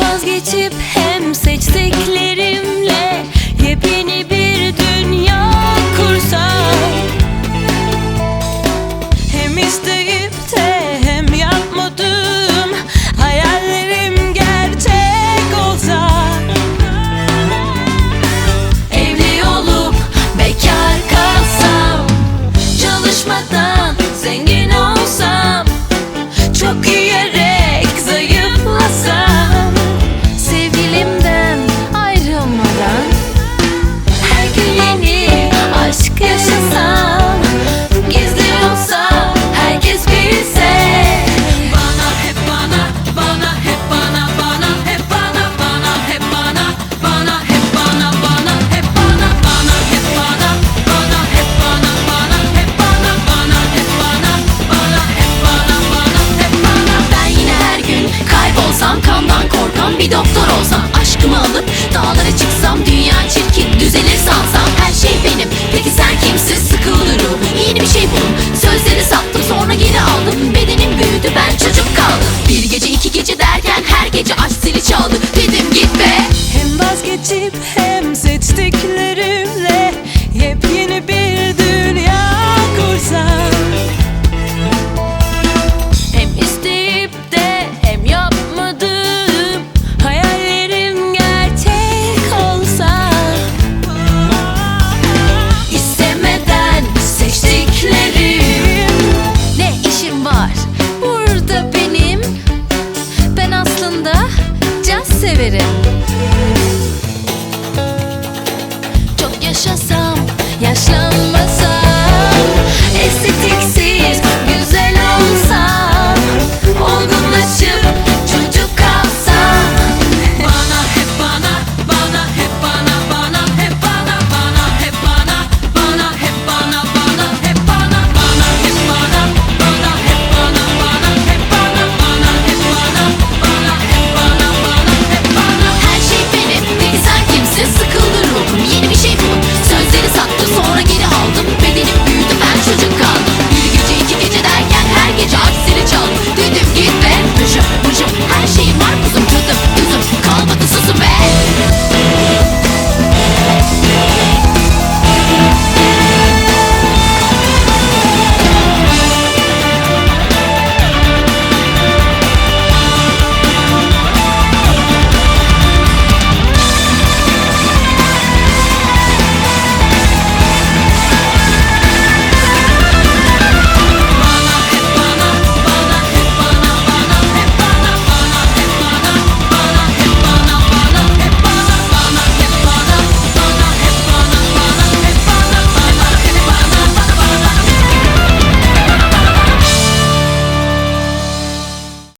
vazgeçip hem seçtiklerimle yepyeni bir yeni bir şey buldum. Sözleri sattım sonra geri aldım. Bedenim büyüdü ben çocuk kaldım. Bir gece iki gece yaşasam yaşlan